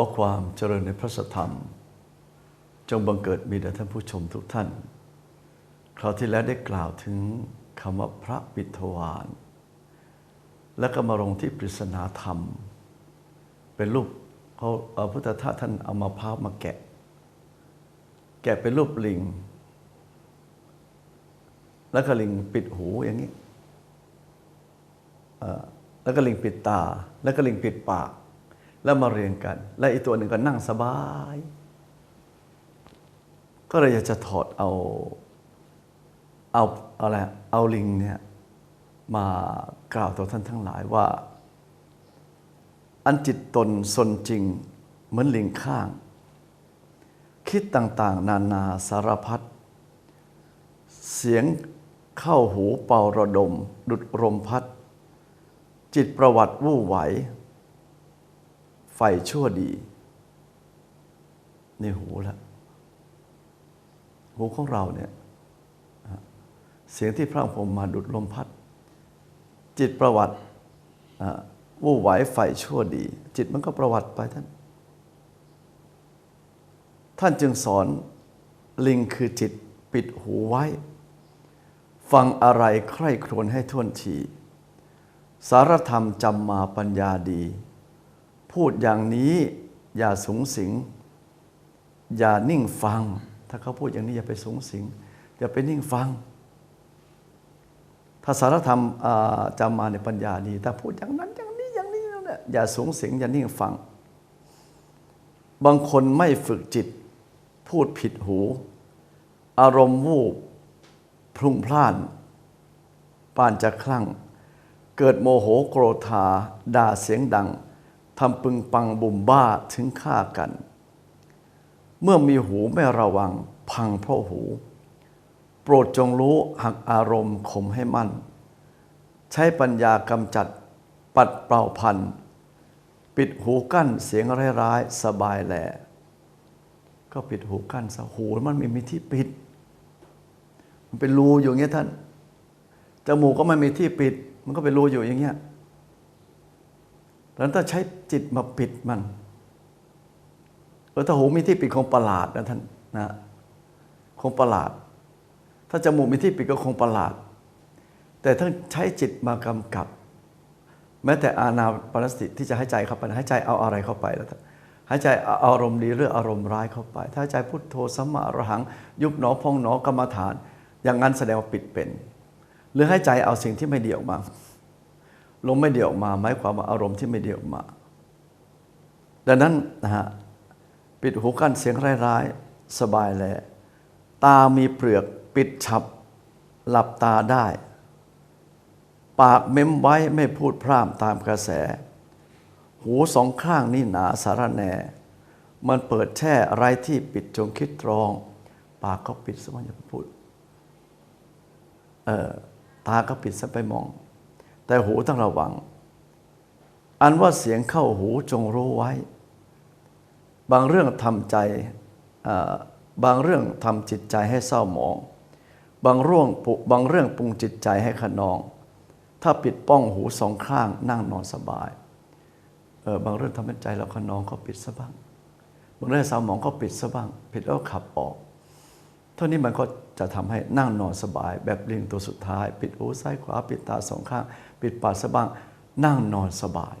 อความเจริญในพระสธรรม จงบังเกิดมีแด่ท่านผู้ชมทุกท่าน คราวที่แล้วได้กล่าวถึงคำว่าพระปิทวานและก็มาลงที่ปริศนาธรรม เป็นรูปเขาเอ่อพุทธทาสท่านเอามาพร้าวมาแกะ แกะเป็นรูปลิง แล้วก็ลิงปิดหูอย่างนี้แล้วก็ลิงปิดตา แล้วก็ลิงปิดปาก แล้วมาเรียงกัน และอีกตัวหนึ่งก็นั่งสบาย ก็เลยอยากจะถอดเอาเอาอะไรเอาลิงเนี่ยมากล่าวต่อท่านทั้งหลายว่า อันจิตตนสนจริงเหมือนลิงข้าง คิดต่างๆ นานาสารพัดเสียงเข้าหูเป่าระดม ดุดลมพัด จิตประวัติวู่ไหว ไฟชั่วดี ในหูละหูของเราเนี่ยเสียงที่พระองค์มาดุดลมพัด จิตประวัติวู่ไหวไฟชั่วดี จิตมันก็ประวัติไปท่าน ท่านจึงสอนลิงคือจิตปิดหูไว้ ฟังอะไรใคร่ครวญให้ท่วนที สารธรรมจำมาปัญญาดี พูดอย่างนี้อย่าสูงสิง อย่านิ่งฟัง ถ้าเขาพูดอย่างนี้อย่าไปสูงสิง อย่าไปนิ่งฟัง ถ้าสารธรรมจำมาในปัญญาดีถ้าพูดอย่างนั้นอย่างนี้อย่างนี้เนี่ยอย่าสูงสิงอย่านิ่งฟัง บางคนไม่ฝึกจิต พูดผิดหู อารมณ์วูบพลุ่งพล่านปานจะคลั่ง เกิดโมโหโกรธาด่าเสียงดัง ทำปึงปังบุ่มบ้าถึงฆ่ากัน เมื่อมีหูไม่ระวังพังเพราะหู โปรดจงรู้หักอารมณ์ข่มให้มั่น ใช้ปัญญากำจัดปัดเป่าพัน ปิดหูกั้นเสียงร้ายๆสบายแหลก็ปิดหูกั้นซะหูมันไม่มีที่ปิด มันเป็นรูอยู่อย่างเงี้ยท่านจมูกก็ไม่มีที่ปิด มันก็เป็นรูอยู่อย่างเงี้ย แล้วถ้าใช้จิตมาปิดมันเออถ้าหูมีที่ปิดคงประหลาดนะท่านนะคงประหลาด ถ้าจมูกมีที่ปิดก็คงประหลาด แต่ถ้าใช้จิตมากำกับ แม้แต่อานาปนสติที่จะให้ใจเข้าไปให้ใจเอาอะไรเข้าไปแล้วให้ใจเอาอารมณ์ดีหรืออารมณ์ร้ายเข้าไป ถ้าใจพุทโธสัมมาอรหัง ยุบหนอพองหนอกรรมฐาน อย่างนั้นแสดงว่าปิดเป็น หรือให้ใจเอาสิ่งที่ไม่ดีออกมา ลมไม่เดีออกมาหมายความว่าอารมณ์ที่ไม่เดีออกมา ดังนั้นนะฮะปิดหูกั้นเสียงร้ายๆสบายแล ตามีเปลือกปิดฉับหลับตาได้ ปากเม้มไว้ไม่พูดพร่ำตามกระแส หูสองข้างนี่หนาสารแหนมันเปิดแช่ไรที่ปิดจงคิดตรอง ปากก็ปิดสมัยอย่าพูดเออตาก็ปิดซะไปมอง แต่หูต้องระวัง อันว่าเสียงเข้าหูจงรู้ไว้ บางเรื่องทำใจบางเรื่องทำจิตใจให้เศร้าหมอง บางเรื่องปุบางเรื่องปรุงจิตใจให้ขนอง ถ้าปิดป้องหูสองข้างนั่งนอนสบายเออบางเรื่องทำให้ใจเราขนองก็ปิดซะบ้างบางเรื่องเศร้าหมองก็ปิดซะบ้าง ปิดแล้วขับออก เท่านี้มันก็จะทำให้นั่งนอนสบาย แบบลิงตัวสุดท้าย ปิดหูซ้ายขวา ปิดตาสองข้าง ปิดปากซะบ้าง นั่งนอนสบาย